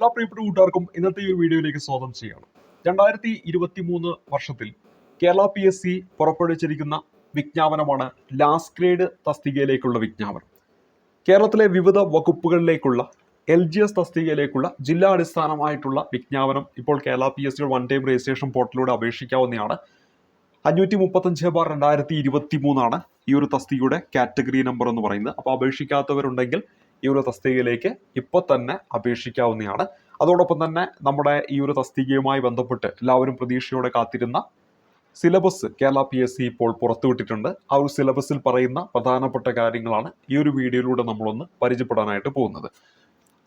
എല്ലാ പ്രിയപ്പെട്ട കൂട്ടുകാർക്കും ഇന്നത്തെ ഈ വീഡിയോയിലേക്ക് സ്വാഗതം ചെയ്യണം രണ്ടായിരത്തി ഇരുപത്തി മൂന്ന് വർഷത്തിൽ കേരള പി എസ് സി പുറപ്പെടുവിച്ചിരിക്കുന്ന വിജ്ഞാപനമാണ് ലാസ്റ്റ് ഗ്രേഡ് തസ്തികയിലേക്കുള്ള വിജ്ഞാപനം. കേരളത്തിലെ വിവിധ വകുപ്പുകളിലേക്കുള്ള എൽ ജി എസ് തസ്തികയിലേക്കുള്ള ജില്ലാ അടിസ്ഥാനമായിട്ടുള്ള വിജ്ഞാപനം ഇപ്പോൾ കേരള പി എസ് സിയുടെ വൺ ടൈം രജിസ്ട്രേഷൻ പോർട്ടലിലൂടെ അപേക്ഷിക്കാവുന്നതാണ്. അഞ്ഞൂറ്റി മുപ്പത്തഞ്ച് ബാർ രണ്ടായിരത്തി ഇരുപത്തി മൂന്നാണ് ഈ ഒരു തസ്തികയുടെ കാറ്റഗറി നമ്പർ എന്ന് പറയുന്നത്. അപ്പോൾ അപേക്ഷിക്കാത്തവരുണ്ടെങ്കിൽ ഈ ഒരു തസ്തികയിലേക്ക് ഇപ്പോൾ തന്നെ അപേക്ഷിക്കാവുന്നതാണ്. അതോടൊപ്പം തന്നെ നമ്മുടെ ഈ ഒരു തസ്തികയുമായി ബന്ധപ്പെട്ട് എല്ലാവരും പ്രതീക്ഷയോടെ കാത്തിരുന്ന syllabus Kerala P S C ഇപ്പോൾ പുറത്തുവിട്ടിട്ടുണ്ട് ആ ഒരു സിലബസിൽ പറയുന്ന പ്രധാനപ്പെട്ട കാര്യങ്ങളാണ് ഈ ഒരു വീഡിയോയിലൂടെ നമ്മളൊന്ന് പരിചയപ്പെടാനായിട്ട് പോകുന്നത്.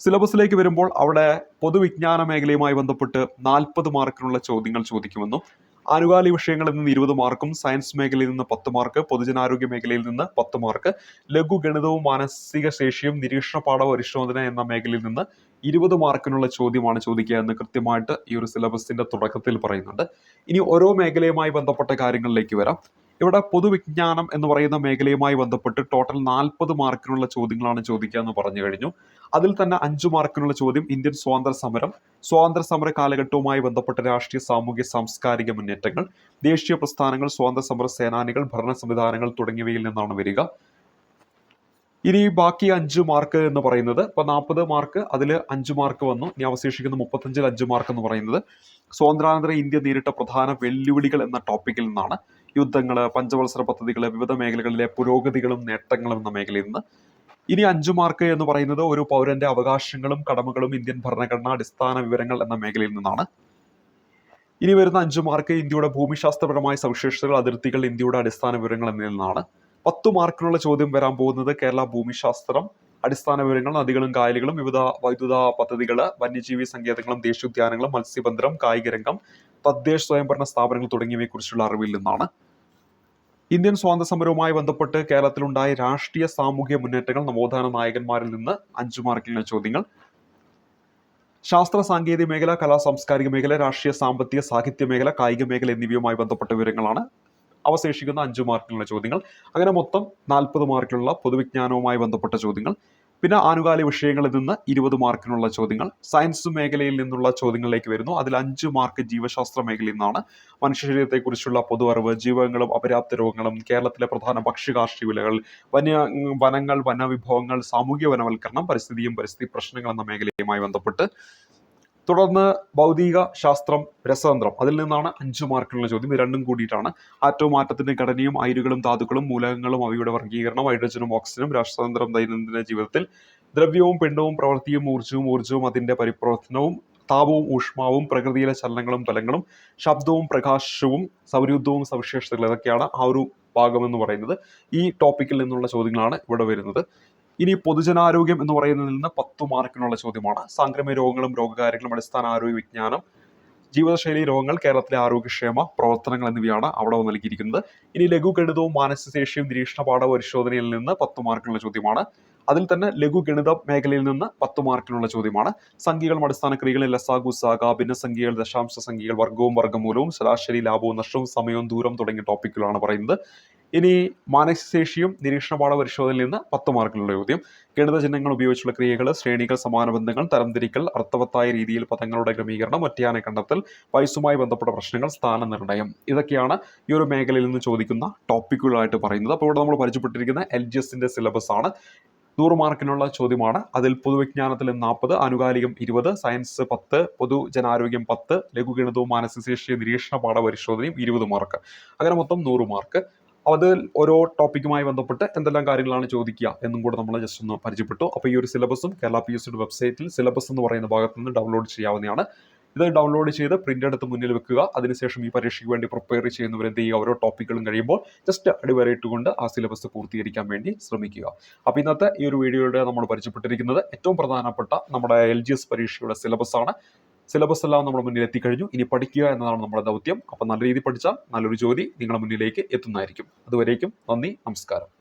സിലബസിലേക്ക് വരുമ്പോൾ അവിടെ പൊതുവിജ്ഞാന മേഖലയുമായി ബന്ധപ്പെട്ട് നാൽപ്പത് മാർക്കിനുള്ള ചോദ്യങ്ങൾ ചോദിക്കുമെന്നും ആനുകാലിക വിഷയങ്ങളിൽ നിന്ന് ഇരുപത് മാർക്കും സയൻസ് മേഖലയിൽ നിന്ന് പത്ത് മാർക്ക് പൊതുജനാരോഗ്യ മേഖലയിൽ നിന്ന് പത്ത് മാർക്ക് ലഘു ഗണിതവും മാനസിക ശേഷിയും നിരീക്ഷണ പാഠ പരിശോധന എന്ന മേഖലയിൽ നിന്ന് ഇരുപത് മാർക്കിനുള്ള ചോദ്യമാണ് ചോദിക്കുക എന്ന് കൃത്യമായിട്ട് ഈ ഒരു സിലബസിന്റെ തുടക്കത്തിൽ പറയുന്നുണ്ട്. ഇനി ഓരോ മേഖലയുമായി ബന്ധപ്പെട്ട കാര്യങ്ങളിലേക്ക് വരാം. ഇവിടെ പൊതുവിജ്ഞാനം എന്ന് പറയുന്ന മേഖലയുമായി ബന്ധപ്പെട്ട് ടോട്ടൽ നാൽപ്പത് മാർക്കിനുള്ള ചോദ്യങ്ങളാണ് ചോദിക്കുക എന്ന് പറഞ്ഞു കഴിഞ്ഞു. അതിൽ തന്നെ അഞ്ചു മാർക്കിനുള്ള ചോദ്യം ഇന്ത്യൻ സ്വാതന്ത്ര്യ സമരം സ്വാതന്ത്ര്യ സമര കാലഘട്ടവുമായി ബന്ധപ്പെട്ട രാഷ്ട്രീയ സാമൂഹ്യ സാംസ്കാരിക മുന്നേറ്റങ്ങൾ ദേശീയ പ്രസ്ഥാനങ്ങൾ സ്വാതന്ത്ര്യ സമര സേനാനികൾ ഭരണ സംവിധാനങ്ങൾ തുടങ്ങിയവയിൽ നിന്നാണ് വരിക. ഇനി ബാക്കി അഞ്ച് മാർക്ക് എന്ന് പറയുന്നത് ഇപ്പൊ നാൽപ്പത് മാർക്ക് അതിൽ അഞ്ച് മാർക്ക് വന്നു ഇനി അവശേഷിക്കുന്ന മുപ്പത്തഞ്ചിൽ അഞ്ച് മാർക്ക് എന്ന് പറയുന്നത്. സ്വാതന്ത്ര്യാനന്തര ഇന്ത്യ നേരിട്ട പ്രധാന വെല്ലുവിളികൾ എന്ന ടോപ്പിക്കിൽ നിന്നാണ്. യുദ്ധങ്ങൾ പഞ്ചവത്സര പദ്ധതികൾ വിവിധ മേഖലകളിലെ പുരോഗതികളും നേട്ടങ്ങളും എന്ന മേഖലയിൽ നിന്ന് ഇനി അഞ്ചു മാർക്ക് എന്ന് പറയുന്നത് ഒരു പൗരന്റെ അവകാശങ്ങളും കടമകളും ഇന്ത്യൻ ഭരണഘടന അടിസ്ഥാന വിവരങ്ങൾ എന്ന മേഖലയിൽ നിന്നാണ്. ഇനി വരുന്ന അഞ്ചു മാർക്ക് ഇന്ത്യയുടെ ഭൂമിശാസ്ത്രപരമായ സവിശേഷതകൾ അതിർത്തികൾ ഇന്ത്യയുടെ അടിസ്ഥാന വിവരങ്ങൾ എന്നതിൽ നിന്നാണ്. പത്ത് മാർക്കിനുള്ള ചോദ്യം വരാൻ പോകുന്നത് കേരള ഭൂമിശാസ്ത്രം അടിസ്ഥാന വിവരങ്ങൾ നദികളും കായലുകളും വിവിധ വൈദ്യുത പദ്ധതികൾ വന്യജീവി സങ്കേതങ്ങളും ദേശീയോദ്യാനങ്ങളും മത്സ്യബന്ധനം കായിക രംഗം തദ്ദേശ സ്വയംഭരണ സ്ഥാപനങ്ങൾ തുടങ്ങിയവയെ കുറിച്ചുള്ള അറിവിൽ നിന്നാണ്. ഇന്ത്യൻ സ്വാതന്ത്ര്യ സമരവുമായി ബന്ധപ്പെട്ട് കേരളത്തിലുണ്ടായ രാഷ്ട്രീയ സാമൂഹിക മുന്നേറ്റങ്ങൾ നവോത്ഥാന നായകന്മാരിൽ നിന്ന് അഞ്ചു മാർക്കിലുള്ള ചോദ്യങ്ങൾ. ശാസ്ത്ര സാങ്കേതിക മേഖല കലാ സാംസ്കാരിക മേഖല രാഷ്ട്രീയ സാമ്പത്തിക സാഹിത്യ മേഖല കായിക മേഖല എന്നിവയുമായി ബന്ധപ്പെട്ട വിവരങ്ങളാണ് അവശേഷിക്കുന്ന അഞ്ചു മാർക്കിലുള്ള ചോദ്യങ്ങൾ. അങ്ങനെ മൊത്തം നാൽപ്പത് മാർക്കിലുള്ള പൊതുവിജ്ഞാനവുമായി ബന്ധപ്പെട്ട ചോദ്യങ്ങൾ. പിന്നെ ആനുകാലിക വിഷയങ്ങളിൽ നിന്ന് ഇരുപത് മാർക്കിനുള്ള ചോദ്യങ്ങൾ. സയൻസ് മേഖലയിൽ നിന്നുള്ള ചോദ്യങ്ങളിലേക്ക് വരുന്നു. അതിൽ അഞ്ച് മാർക്ക് ജീവശാസ്ത്ര മേഖലയിൽ നിന്നാണ്. മനുഷ്യ ശരീരത്തെക്കുറിച്ചുള്ള പൊതു അറിവ് ജീവകങ്ങളും അപര്യാപ്ത രോഗങ്ങളും കേരളത്തിലെ പ്രധാന ഭക്ഷ്യകാർഷിക വിലകൾ വന്യ വനങ്ങൾ വനവിഭവങ്ങൾ സാമൂഹ്യ വനവൽക്കരണം പരിസ്ഥിതിയും പരിസ്ഥിതി പ്രശ്നങ്ങൾ എന്ന മേഖലയുമായി ബന്ധപ്പെട്ട് തുടർന്ന് ഭൗതിക ശാസ്ത്രം രസതന്ത്രം അതിൽ നിന്നാണ് അഞ്ച് മാർക്കിനുള്ള ചോദ്യം. രണ്ടും കൂടിയിട്ടാണ്. ആറ്റവും ആറ്റത്തിന്റെ ഘടനയും അയിരുകളും ധാതുക്കളും മൂലകങ്ങളും അവയുടെ വർഗീകരണം ഹൈഡ്രജനും ഓക്സിജനും രാഷ്ട്രതന്ത്രം ദൈനംദിന ജീവിതത്തിൽ ദ്രവ്യവും പിണ്ഡവും പ്രവൃത്തിയും ഊർജവും ഊർജവും അതിന്റെ പരിപ്രവർത്തനവും താപവും ഊഷ്മാവും പ്രകൃതിയിലെ ചലനങ്ങളും തലങ്ങളും ശബ്ദവും പ്രകാശവും സൗരയുദ്ധവും സവിശേഷതകൾ ഇതൊക്കെയാണ് ആ ഒരു ഭാഗം എന്ന് പറയുന്നത്. ഈ ടോപ്പിക്കിൽ നിന്നുള്ള ചോദ്യങ്ങളാണ് ഇവിടെ വരുന്നത്. ഇനി പൊതുജനാരോഗ്യം എന്ന് പറയുന്നതിൽ നിന്ന് പത്തു മാർക്കിനുള്ള ചോദ്യമാണ്. സാംക്രമിക രോഗങ്ങളും രോഗകാര്യങ്ങളും അടിസ്ഥാന ആരോഗ്യ വിജ്ഞാനം ജീവിതശൈലി രോഗങ്ങൾ കേരളത്തിലെ ആരോഗ്യക്ഷേമ പ്രവർത്തനങ്ങൾ എന്നിവയാണ് അവിടെ നൽകിയിരിക്കുന്നത്. ഇനി ലഘുഗണിതവും മാനസികശേഷിയും നിരീക്ഷണ പാഠ പരിശോധനയിൽ നിന്ന് പത്ത് മാർക്കിനുള്ള ചോദ്യമാണ്. അതിൽ തന്നെ ലഘുഗണിത മേഖലയിൽ നിന്ന് പത്ത് മാർക്കിനുള്ള ചോദ്യമാണ്. സംഖ്യകളും അടിസ്ഥാന ക്രിയകളിൽ ലസാഗു സാഗ ഭിന്നസംഖ്യകൾ ദശാംശ സംഖ്യകൾ വർഗവും വർഗമൂലവും ശരാശരി ലാഭവും നഷ്ടവും സമയവും ദൂരം തുടങ്ങിയ ടോപ്പിക്കുകളാണ് പറയുന്നത്. ഇനി മാനസികശേഷിയും നിരീക്ഷണപാഠ പരിശോധനയിൽ നിന്ന് പത്ത് മാർക്കിലുള്ള ചോദ്യം. ഗണിത ചിഹ്നങ്ങൾ ഉപയോഗിച്ചുള്ള ക്രിയകൾ ശ്രേണികൾ സമാനബന്ധങ്ങൾ തരംതിരിക്കൽ അർത്ഥവത്തായ രീതിയിൽ പദങ്ങളുടെ ക്രമീകരണം ഒറ്റയാനെ കണ്ടെത്തൽ വയസ്സുമായി ബന്ധപ്പെട്ട പ്രശ്നങ്ങൾ സ്ഥാന നിർണയം ഇതൊക്കെയാണ് ഈ ഒരു മേഖലയിൽ നിന്ന് ചോദിക്കുന്ന ടോപ്പിക്കുകളായിട്ട് പറയുന്നത്. അപ്പോൾ ഇവിടെ നമ്മൾ പരിചയപ്പെട്ടിരിക്കുന്ന എൽ ജി എസിന്റെ സിലബസ് ആണ്. നൂറ് മാർക്കിനുള്ള ചോദ്യമാണ്. അതിൽ പൊതുവിജ്ഞാനത്തിൽ നാൽപ്പത് ആനുകാലികം ഇരുപത് സയൻസ് പത്ത് പൊതുജനാരോഗ്യം പത്ത് ലഘുഗണിതവും മാനസികശേഷി നിരീക്ഷണ പാഠ പരിശോധനയും ഇരുപത് മാർക്ക്. അങ്ങനെ മൊത്തം നൂറ് മാർക്ക്. അതിൽ ഓരോ ടോപ്പിക്കുമായി ബന്ധപ്പെട്ട് എന്തെല്ലാം കാര്യങ്ങളാണ് ചോദിക്കുക എന്നും കൂടെ നമ്മൾ ജസ്റ്റ് ഒന്ന് പരിചയപ്പെട്ടു. അപ്പോൾ ഈ ഒരു സിലബസും കേരള പി എസ് സിയുടെ വെബ്സൈറ്റിൽ സിലബസ് എന്ന് പറയുന്ന ഭാഗത്ത് നിന്ന് ഡൗൺലോഡ് ചെയ്യാവുന്നതാണ്. ഇത് ഡൗൺലോഡ് ചെയ്ത് പ്രിന്റ് എടുത്ത് മുന്നിൽ വെക്കുക. അതിനുശേഷം ഈ പരീക്ഷയ്ക്ക് വേണ്ടി പ്രിപ്പയർ ചെയ്യുന്നവർ എന്ത് ചെയ്യുക? ഓരോ ടോപ്പിക്കുകളും കഴിയുമ്പോൾ ജസ്റ്റ് അടിവരയിട്ടുകൊണ്ട് ആ സിലബസ് പൂർത്തീകരിക്കാൻ വേണ്ടി ശ്രമിക്കുക. അപ്പോൾ ഇന്നത്തെ ഈ ഒരു വീഡിയോയുടെ നമ്മൾ പരിചയപ്പെട്ടിരിക്കുന്നത് ഏറ്റവും പ്രധാനപ്പെട്ട നമ്മുടെ എൽ ജി എസ് പരീക്ഷയുടെ സിലബസ് ആണ്. സിലബസ് എല്ലാം നമ്മുടെ മുന്നിൽ എത്തിക്കഴിഞ്ഞു. ഇനി പഠിക്കുക എന്നതാണ് നമ്മുടെ ദൗത്യം. അപ്പം നല്ല രീതിയിൽ പഠിച്ചാൽ നല്ലൊരു ജോലി നിങ്ങളുടെ മുന്നിലേക്ക് എത്തുന്നതായിരിക്കും. അതുവരേക്കും നന്ദി നമസ്കാരം.